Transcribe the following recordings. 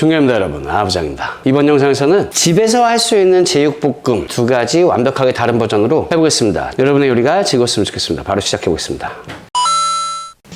중요합니다 여러분. 아부장입니다. 이번 영상에서는 집에서 할 수 있는 제육볶음 두 가지 완벽하게 다른 버전으로 해보겠습니다. 여러분의 요리가 즐거웠으면 좋겠습니다. 바로 시작해 보겠습니다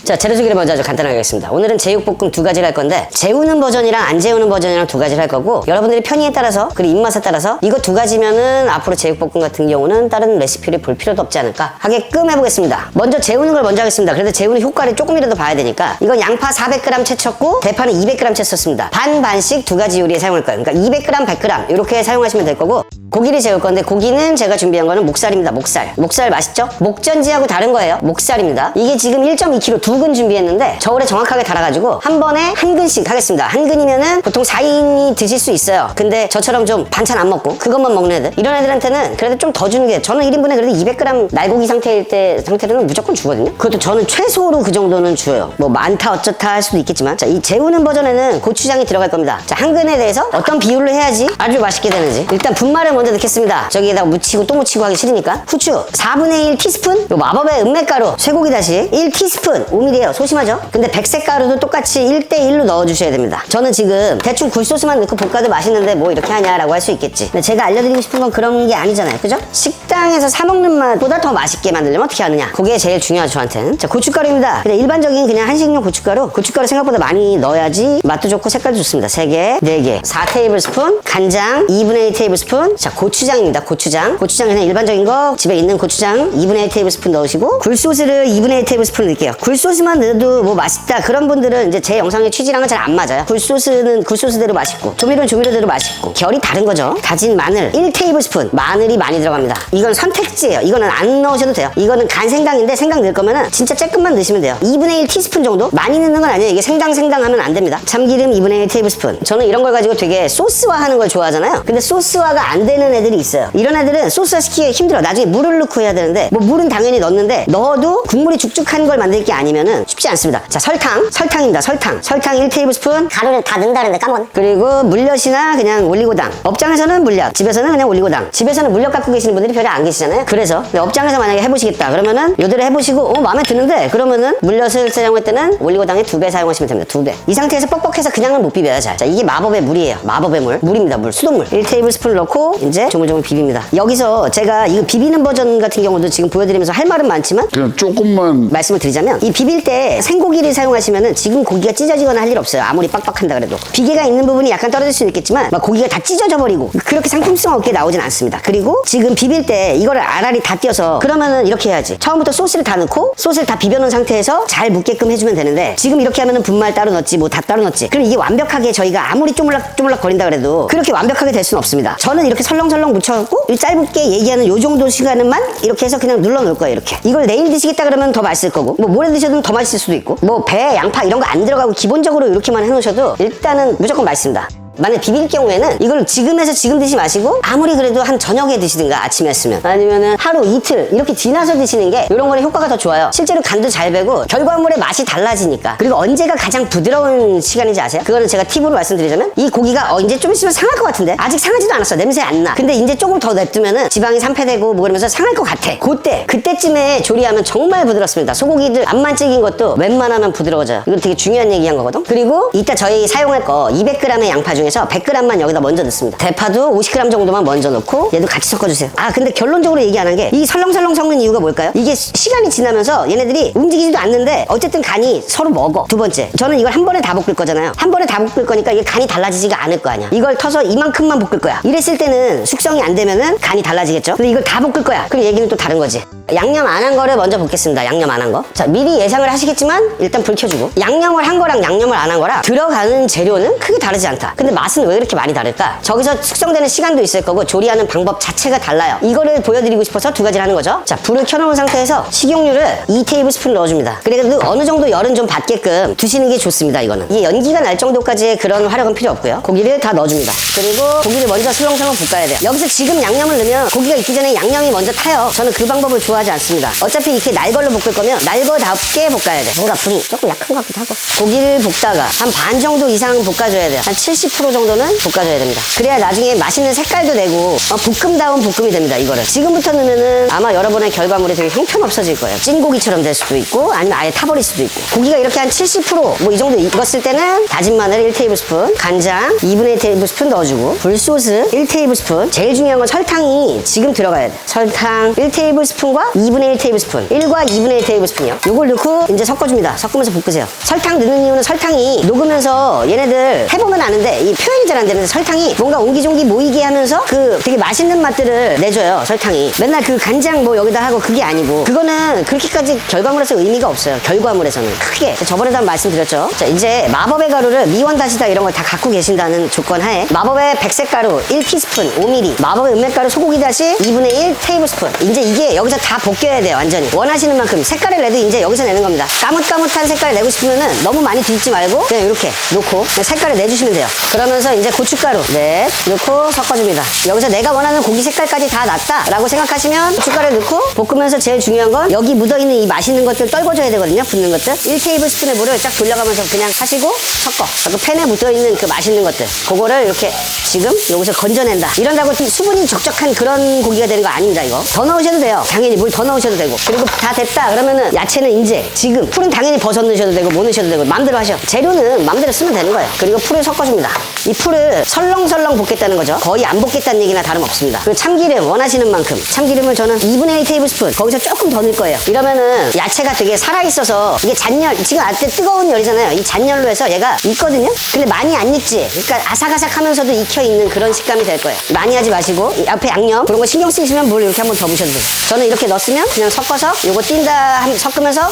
자, 재료 소개를 먼저 아주 간단하게 하겠습니다. 오늘은 제육볶음 두 가지를 할 건데 재우는 버전이랑 안 재우는 버전이랑 두 가지를 할 거고 여러분들의 편의에 따라서 그리고 입맛에 따라서 이거 두 가지면은 앞으로 제육볶음 같은 경우는 다른 레시피를 볼 필요도 없지 않을까 하게끔 해보겠습니다. 먼저 재우는 걸 먼저 하겠습니다. 그래도 재우는 효과를 조금이라도 봐야 되니까 이건 양파 400g 채 쳤고 대파는 200g 채 썼습니다. 반 반씩 두 가지 요리에 사용할 거예요. 그러니까 200g, 100g 이렇게 사용하시면 될 거고 고기를 재울 건데 고기는 제가 준비한 거는 목살입니다. 목살. 목살 맛있죠? 목전지하고 다른 거예요. 목살입니다. 이게 지금 1.2kg 두근 준비했는데 저울에 정확하게 달아가지고 한 번에 한 근씩 하겠습니다. 한 근이면은 보통 4인이 드실 수 있어요. 근데 저처럼 좀 반찬 안 먹고 그것만 먹는 애들 이런 애들한테는 그래도 좀 더 주는 게 저는 1인분에 그래도 200g 날고기 상태일 때 상태로는 무조건 주거든요. 그것도 저는 최소로 그 정도는 줘요. 뭐 많다 어쩌다 할 수도 있겠지만 자 이 재우는 버전에는 고추장이 들어갈 겁니다. 자 한 근에 대해서 어떤 비율로 해야지 아주 맛있게 되는지 일단 분말을 먼저 넣겠습니다. 저기에다가 묻히고 또 묻히고 하기 싫으니까 후추 4분의 1 티스푼 요 마법의 은맥가루 쇠고기 다시 1 티스푼 5mm예요. 소심하죠? 근데 백색 가루도 똑같이 1대1로 넣어주셔야 됩니다. 저는 지금 대충 굴소스만 넣고 볶아도 맛있는데 뭐 이렇게 하냐라고 할 수 있겠지. 근데 제가 알려드리고 싶은 건 그런 게 아니잖아요. 그죠? 식당에서 사 먹는 맛보다 더 맛있게 만들려면 어떻게 하느냐? 그게 제일 중요하죠, 저한테는. 자, 고춧가루입니다. 근데 일반적인 그냥 한식용 고춧가루. 고춧가루 생각보다 많이 넣어야지 맛도 좋고 색깔도 좋습니다. 3개, 4개, 4테이블스푼, 간장 2분의 1 테이블스푼. 자, 고추장입니다. 고추장. 고추장 그냥 일반적인 거 집에 있는 고추장 2분의 1 테이블스푼 넣으시고 굴소스를 2분의 1 테이블스푼 넣을게요. 굴소스 만 넣어도 뭐 맛있다. 그런 분들은 이제 제 영상의 취지랑은 잘 안 맞아요. 굴소스는 굴소스대로 맛있고 조미료는 조미료대로 맛있고 결이 다른 거죠. 다진 마늘 1 테이블스푼. 마늘이 많이 들어갑니다. 이건 선택지예요. 이거는 안 넣으셔도 돼요. 이거는 간 생강인데 생강 넣을 거면은 진짜 조금만 넣으시면 돼요. 2분의 1 티스푼 정도? 많이 넣는 건 아니에요. 이게 생강 생강 하면 안 됩니다. 참기름 2분의 1 테이블스푼. 저는 이런 걸 가지고 되게 소스화 하는 걸 좋아하잖아요. 근데 소스화가 안 되는 애들이 있어요. 이런 애들은 소스화 시키기 힘들어. 나중에 물을 넣고 해야 되는데 뭐 물은 당연히 넣는데 넣어도 국물이 죽죽한 걸 만들 게 아니면 은 쉽지 않습니다. 자, 설탕. 설탕입니다. 설탕. 설탕 1 테이블스푼. 가루를 다 넣는다는데 까먹었네. 그리고 물엿이나 그냥 올리고당. 업장에서는 물엿, 집에서는 그냥 올리고당. 집에서는 물엿 갖고 계시는 분들이 별로 안 계시잖아요. 그래서 근데 업장에서 만약에 해보시겠다 그러면은 요대로 해보시고 어 마음에 드는데 그러면은 물엿을 사용할 때는 올리고당의 두 배 사용하시면 됩니다. 두 배. 이 상태에서 뻑뻑해서 그냥은 못 비벼요. 잘. 자 이게 마법의 물이에요. 마법의 물. 물입니다. 물. 수돗물. 1 테이블 스푼 넣고 이제 조물조물 비빕니다. 여기서 제가 이거 비비는 버전 같은 경우도 지금 보여드리면서 할 말은 많지만 그냥 조금만 말씀을 드리자면 이 비 빌때 생고기를 사용하시면은 지금 고기가 찢어지거나 할 일 없어요. 아무리 빡빡한다 그래도 비계가 있는 부분이 약간 떨어질 수는 있겠지만 막 고기가 다 찢어져 버리고 그렇게 상품성 없게 나오진 않습니다. 그리고 지금 비빌 때 이거를 알알이 다 띄어서 그러면은 이렇게 해야지. 처음부터 소스를 다 넣고 소스를 다 비벼놓은 상태에서 잘 묻게끔 해주면 되는데 지금 이렇게 하면은 분말 따로 넣지 뭐 다 따로 넣지. 그럼 이게 완벽하게 저희가 아무리 쪼물락 쪼물락 거린다 그래도 그렇게 완벽하게 될 수는 없습니다. 저는 이렇게 설렁설렁 묻혀갖고 이 짧게 얘기하는 요 정도 시간만 이렇게 해서 그냥 눌러 놓을 거예요 이렇게. 이걸 내일 드시겠다 그러면 더 맛있을 거고 뭐 모레 드셔도 더 맛있을 수도 있고 뭐 배, 양파 이런 거 안 들어가고 기본적으로 이렇게만 해놓으셔도 일단은 무조건 맛있습니다. 만약 비빌 경우에는 이걸 지금 해서 지금 드시 마시고 아무리 그래도 한 저녁에 드시든가 아침에 했으면. 아니면은 하루 이틀 이렇게 지나서 드시는 게 이런 거는 효과가 더 좋아요. 실제로 간도 잘 배고 결과물의 맛이 달라지니까. 그리고 언제가 가장 부드러운 시간인지 아세요? 그거는 제가 팁으로 말씀드리자면 이 고기가 어 이제 좀 있으면 상할 것 같은데? 아직 상하지도 않았어. 냄새 안 나. 근데 이제 조금 더 냅두면은 지방이 산패되고 뭐 그러면서 상할 것 같아. 그때 그때쯤에 조리하면 정말 부드럽습니다. 소고기들 앞만 찌긴 것도 웬만하면 부드러워져요. 이건 되게 중요한 얘기한 거거든? 그리고 이따 저희 사용할 거 200g의 양파 중에 중에서 100g만 여기다 먼저 넣습니다. 대파도 50g 정도만 먼저 넣고 얘도 같이 섞어주세요. 아 근데 결론적으로 얘기 안 한 게 이 설렁설렁 섞는 이유가 뭘까요? 이게 시- 시간이 지나면서 얘네들이 움직이지도 않는데 어쨌든 간이 서로 먹어. 두 번째 저는 이걸 한 번에 다 볶을 거잖아요. 한 번에 다 볶을 거니까 이게 간이 달라지지가 않을 거 아니야. 이걸 터서 이만큼만 볶을 거야. 이랬을 때는 숙성이 안 되면은 간이 달라지겠죠. 근데 이걸 다 볶을 거야. 그럼 얘기는 또 다른 거지. 양념 안 한 거를 먼저 볶겠습니다. 양념 안 한 거. 자 미리 예상을 하시겠지만 일단 불 켜주고 양념을 한 거랑 양념을 안 한 거랑 들어가는 재료는 크게 다르지 않다. 근데 맛은 왜 이렇게 많이 다를까? 저기서 숙성되는 시간도 있을 거고 조리하는 방법 자체가 달라요. 이거를 보여드리고 싶어서 두 가지를 하는 거죠. 자 불을 켜놓은 상태에서 식용유를 2 테이블 스푼 넣어줍니다. 그래도 어느 정도 열은 좀 받게끔 두시는 게 좋습니다. 이거는 이 연기가 날 정도까지의 그런 화력은 필요 없고요. 고기를 다 넣어줍니다. 그리고 고기를 먼저 슬렁슬렁 볶아야 돼요. 여기서 지금 양념을 넣으면 고기가 익기 전에 양념이 먼저 타요. 저는 그 방법을 좋아하지 않습니다. 어차피 이렇게 날 걸로 볶을 거면 날거답게 볶아야 돼. 뭔가 불이 조금 약한 것 같기도 하고. 고기를 볶다가 한 반 정도 이상 볶아줘야 돼요. 한 70% 30% 정도는 볶아줘야 됩니다. 그래야 나중에 맛있는 색깔도 내고 어, 볶음다운 볶음이 됩니다. 이거를 지금부터 넣으면은 아마 여러분의 결과물이 되게 형편없어지질 거예요. 찐고기처럼 될 수도 있고 아니면 아예 타버릴 수도 있고 고기가 이렇게 한 70%뭐 이 정도 익었을 때는 다진 마늘 1테이블스푼 간장 2분의 1테이블스푼 넣어주고 굴소스 1테이블스푼 제일 중요한 건 설탕이 지금 들어가야 돼. 설탕 1테이블스푼과 2분의 1테이블스푼 1과 2분의 1테이블스푼이요. 요걸 넣고 이제 섞어줍니다. 섞으면서 볶으세요. 설탕 넣는 이유는 설탕이 녹으면서 얘네들 해보면 아는데 이 표현이 잘 안 되는데 설탕이 뭔가 옹기종기 모이게 하면서 그 되게 맛있는 맛들을 내줘요. 설탕이. 맨날 그 간장 뭐 여기다 하고 그게 아니고. 그거는 그렇게까지 결과물에서 의미가 없어요. 결과물에서는. 크게. 저번에도 한 말씀드렸죠. 자 이제 마법의 가루를 미원 다시다 이런 걸 다 갖고 계신다는 조건 하에 마법의 백색 가루 1티스푼 5ml 마법의 은맥가루 소고기 다시 2분의 1 테이블스푼. 이제 이게 여기서 다 벗겨야 돼요 완전히. 원하시는 만큼 색깔을 내도 이제 여기서 내는 겁니다. 까뭇까뭇한 색깔을 내고 싶으면은 너무 많이 뒤집지 말고 그냥 이렇게 놓고 그냥 색깔을 내주시면 돼요. 그 러면서 이제 고춧가루 네 넣고 섞어줍니다. 여기서 내가 원하는 고기 색깔까지 다 났다 라고 생각하시면 고춧가루 넣고 볶으면서 제일 중요한 건 여기 묻어있는 이 맛있는 것들 떨궈줘야 되거든요 붓는 것들. 1테이블 스푼의 물을 쫙 돌려가면서 그냥 하시고 섞어. 그 팬에 묻어있는 그 맛있는 것들. 그거를 이렇게 지금 여기서 건져낸다. 이런다고 수분이 적적한 그런 고기가 되는 거 아닙니다 이거. 더 넣으셔도 돼요. 당연히 물 더 넣으셔도 되고. 그리고 다 됐다. 그러면은 야채는 이제 지금 풀은 당연히 버섯 넣으셔도 되고 뭐 넣으셔도 되고 마음대로 하셔. 재료는 마음대로 쓰면 되는 거예요. 그리고 풀을 섞어줍니다 이 풀을 설렁설렁 볶겠다는 거죠. 거의 안 볶겠다는 얘기나 다름없습니다. 그리고 참기름 원하시는 만큼. 참기름을 저는 2분의 1 테이블스푼 거기서 조금 더 넣을 거예요. 이러면은 야채가 되게 살아있어서 이게 잔열 지금 아때 뜨거운 열이잖아요. 이 잔열로 해서 얘가 익거든요? 근데 많이 안 익지. 그러니까 아삭아삭하면서도 익혀 있는 그런 식감이 될 거예요. 많이 하지 마시고 이 앞에 양념 그런 거 신경 쓰시면 물 이렇게 한번 더 부셔도 돼요. 저는 이렇게 넣었으면 그냥 섞어서 요거 한- 섞으면서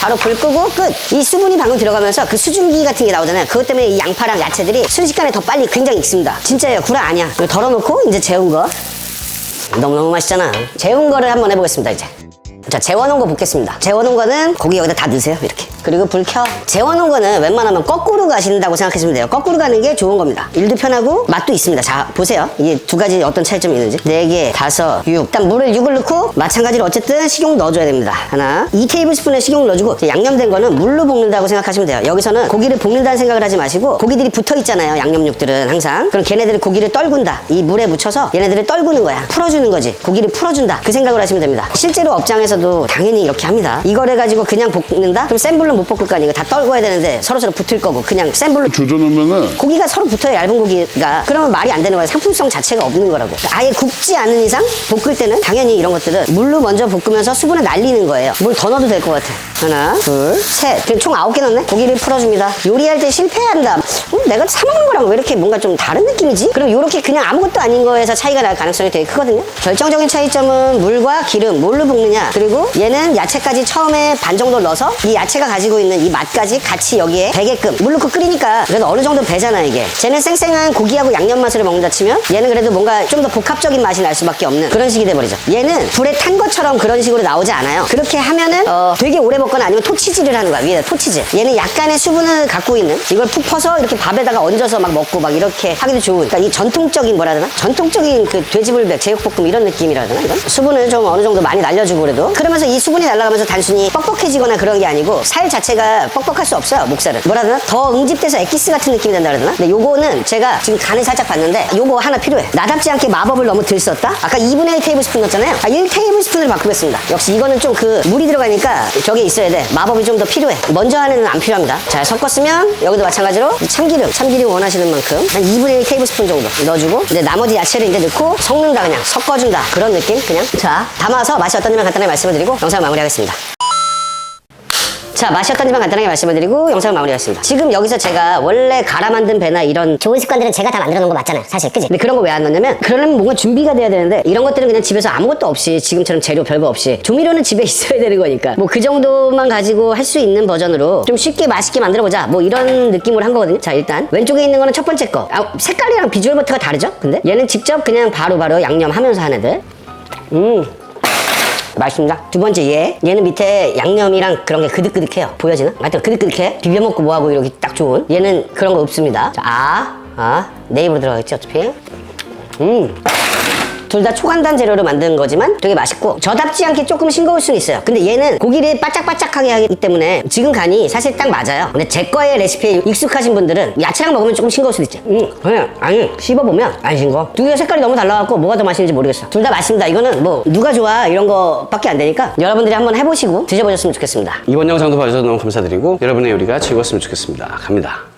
바로 불 끄고 끝 이 수분이 방금 들어가면서 그 수증기 같은 게 나오잖아요 그것 때문에 이 양파랑 야채들이 순식간에 더 빨리 굉장히 익습니다 진짜예요 구라 아니야 이거 덜어놓고 이제 재운 거 너무너무 맛있잖아. 재운 거를 한번 해보겠습니다, 이제. 자, 재워놓은 거 볶겠습니다. 재워놓은 거는 고기 여기다 다 넣으세요, 이렇게. 그리고 불 켜. 재워놓은 거는 웬만하면 거꾸로 가신다고 생각하시면 돼요. 거꾸로 가는 게 좋은 겁니다. 일도 편하고 맛도 있습니다. 자, 보세요. 이게 두 가지 어떤 차이점이 있는지. 네 개, 다섯, 육. 일단 물을 6을 넣고 마찬가지로 어쨌든 식용 넣어줘야 됩니다. 하나. 2테이블스푼의 식용 넣어주고 양념된 거는 물로 볶는다고 생각하시면 돼요. 여기서는 고기를 볶는다는 생각을 하지 마시고 고기들이 붙어 있잖아요. 양념육들은 항상. 그럼 걔네들이 고기를 떨군다. 이 물에 묻혀서 얘네들을 떨구는 거야. 풀어주는 거지. 고기를 풀어준다. 그 생각을 하시면 됩니다. 실제로 업장에서도 당연히 이렇게 합니다. 이걸 해가지고 그냥 볶는다? 그럼 센 불로 못 볶을 거 아니에요. 다 떨궈야 되는데 서로서로 붙을 거고 그냥 센 불로 조져놓으면은 고기가 서로 붙어요 얇은 고기가 그러면 말이 안 되는 거예요 상품성 자체가 없는 거라고. 아예 굽지 않은 이상 볶을 때는 당연히 이런 것들은 물로 먼저 볶으면서 수분을 날리는 거예요. 물 더 넣어도 될 것 같아. 하나 둘셋총 아홉 개 넣네? 고기를 풀어줍니다. 요리할 때 실패한다. 음, 내가 사 먹는 거랑 왜 이렇게 뭔가 좀 다른 느낌이지? 그럼 이렇게 그냥 아무것도 아닌 거에서 차이가 날 가능성이 되게 크거든요. 결정적인 차이점은 물과 기름 뭘로 볶느냐. 그리고 얘는 야채까지 처음에 반 정도 넣어서 이 야채가 가지고 있는 이 맛까지 같이 여기에 배게끔. 물 넣고 끓이니까 그래도 어느 정도 배잖아 이게. 쟤는 쌩쌩한 고기하고 양념 맛으로 먹는다 치면 얘는 그래도 뭔가 좀 더 복합적인 맛이 날 수밖에 없는 그런 식이 돼버리죠. 얘는 불에 탄 것처럼 그런 식으로 나오지 않아요. 그렇게 하면은 어, 되게 오래 먹거나 아니면 토치질을 하는 거야 위에다 토치질. 얘는 약간의 수분을 갖고 있는 이걸 푹 퍼서 이렇게 밥에다가 얹어서 막 먹고 막 이렇게 하기도 좋은 그러니까 이 전통적인 뭐라 되나? 전통적인 그 돼지불백 제육볶음 이런 느낌이라 되나 이건? 수분을 좀 어느 정도 많이 날려주고 그래도. 그러면서 이 수분이 날아가면서 단순히 뻑뻑해지거나 그런 게 아니고 살 자체가 뻑뻑할 수 없어요 목살은. 뭐라 되나? 더 응집돼서 엑기스 같은 느낌이 된다 그러나? 근데 요거는 제가 지금 간을 살짝 봤는데 요거 하나 필요해. 나답지 않게 마법을 너무 들 썼다? 아까 2분의 1 테이블스푼 넣었잖아요. 아 1 테이블스푼으로 바꾸겠습니다. 역시 이거는 좀 그 물이 들어가니까 저게 있어야 돼. 마법이 좀 더 필요해. 먼저 하는 안 필요합니다. 잘 섞었으면 여기도 마찬가지로 참기름. 참기름 원하시는 만큼 한 2분의 1 테이블스푼 정도 넣어주고 이제 나머지 야채를 이제 넣고 섞는다 그냥. 섞어준다. 그런 느낌 그냥. 자 담아서 맛이 어떤지만 간단하게 말씀을 드리고 영상 마무리하겠습니다 자, 맛이 어떤지만 간단하게 말씀을 드리고 영상을 마무리하겠습니다. 지금 여기서 제가 원래 갈아 만든 배나 이런 좋은 습관들은 제가 다 만들어 놓은 거 맞잖아요. 사실, 그지? 근데 그런 거 왜 안 넣냐면 그러려면 뭔가 준비가 돼야 되는데 이런 것들은 그냥 집에서 아무것도 없이 지금처럼 재료 별거 없이 조미료는 집에 있어야 되는 거니까 뭐 그 정도만 가지고 할 수 있는 버전으로 좀 쉽게 맛있게 만들어 보자 뭐 이런 느낌으로 한 거거든요 자 일단 왼쪽에 있는 거는 첫 번째 거 아, 색깔이랑 비주얼부터가 다르죠 근데 얘는 직접 그냥 바로바로 양념하면서 하는 애들 음 맛있습니다. 두 번째 얘. 얘는 밑에 양념이랑 그런 게 그득그득해요. 보여지나? 하여튼 그득그득해. 비벼 먹고 뭐하고 이렇게 딱 좋은. 얘는 그런 거 없습니다. 자, 아, 아, 내 입으로 들어가겠지 어차피. 음. 둘 다 초간단 재료로 만든 거지만 되게 맛있고 저답지 않게 조금 싱거울 수는 있어요. 근데 얘는 고기를 바짝바짝하게 하기 때문에 지금 간이 사실 딱 맞아요. 근데 제 거의 레시피에 익숙하신 분들은 야채랑 먹으면 조금 싱거울 수도 있지. 음, 그냥 아니 씹어보면 안 싱거. 두 개 색깔이 너무 달라갖고 뭐가 더 맛있는지 모르겠어. 둘 다 맛있습니다. 이거는 뭐 누가 좋아 이런 거밖에 안 되니까 여러분들이 한번 해보시고 드셔보셨으면 좋겠습니다. 이번 영상도 봐주셔서 너무 감사드리고 여러분의 요리가 즐거웠으면 좋겠습니다. 갑니다.